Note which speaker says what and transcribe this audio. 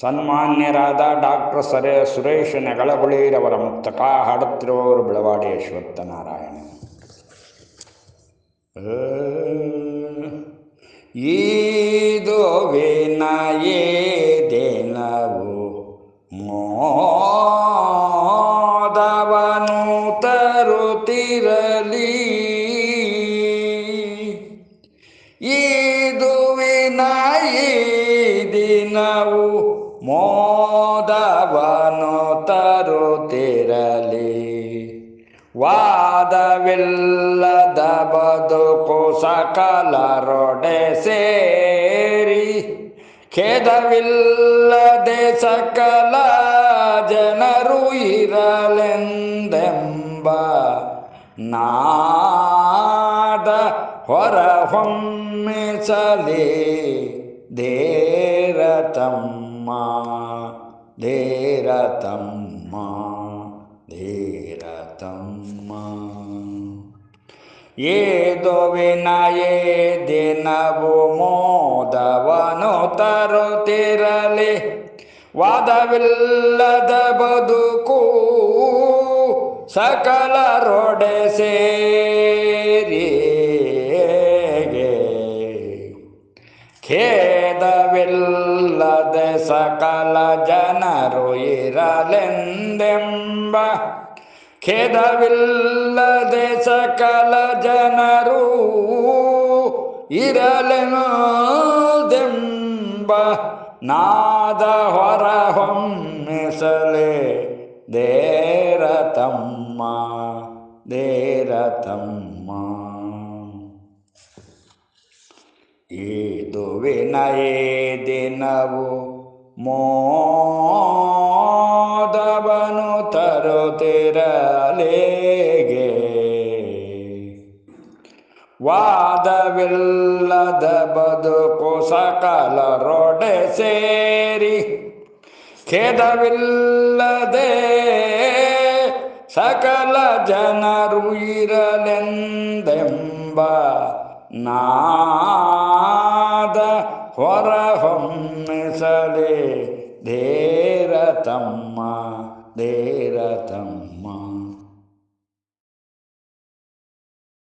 Speaker 1: ಸನ್ಮಾನ್ಯರಾದ doctor ಸರೇ ಸುರೇಶ್ ನೆಗಳಗುಳೀರವರ ಮುಕ್ತಕ ಹಾಡುತ್ತಿರುವವರು ಬೆಳವಾಡಿ ಅಶ್ವತ್ಥ ನಾರಾಯಣ ಈದು ವಿನಯೇ ದಿನವು ಮೋದವನು ತರುತ್ತಿರಲಿ. ಈದು ಈ ದಿನವು ಮೋದವನು ತರುತ್ತಿರಲಿ. ವಾದವಿಲ್ಲದ ಬದುಕು ಸಕಲರೊಡೆ ಸೇರಿ ಖೇದವಿಲ್ಲದೆ ಸಕಲ ಜನರು ಇರಲೆಂದೆಂಬ ನಾದ ಹೊರಹೊಮ್ಮಿಸಲಿ ಧೀರತಮ್ಮ ಧೀರತಮ್ಮ ಧೇರತಮ್ಮ ಏದು ಏ ದಿನವು ಮೋದವನು ತರುತ್ತಿರಲಿ. ವಾದವಿಲ್ಲದ ಬದುಕು ಸಕಲ ಸಕಲರೊಡೆ ಸೇರಿ ಖೇದವಿಲ್ಲದೆ ಸಕಲ ಜನರು ಇರಲೆಂದೆಂಬ ಖೇದವಿಲ್ಲದೆ ಸಕಲ ಜನರು ಇರಲೆಂದೆಂಬ ನಾದ ಹೊರಹೊಮ್ಮಿಸಲೆ ದೇರತಮ್ಮ ದೇರತಮ್ಮ ಇದು ವಿನಯೇ ದಿನವು ಮೋದವನು ತರುತ್ತಿರಲೇಗೆ. ವಾದವಿಲ್ಲದ ಬದುಕು ಸಕಲರೊಡೆ ಸೇರಿ ಖೇದವಿಲ್ಲದೆ ಸಕಲ ಜನರು ಇರಲೆಂದೆಂಬ ನಾದ ಹೊರಹೊಮ್ಮಿಸಲಿ ಧೀರತಮ್ಮ ಧೀರತಮ್ಮ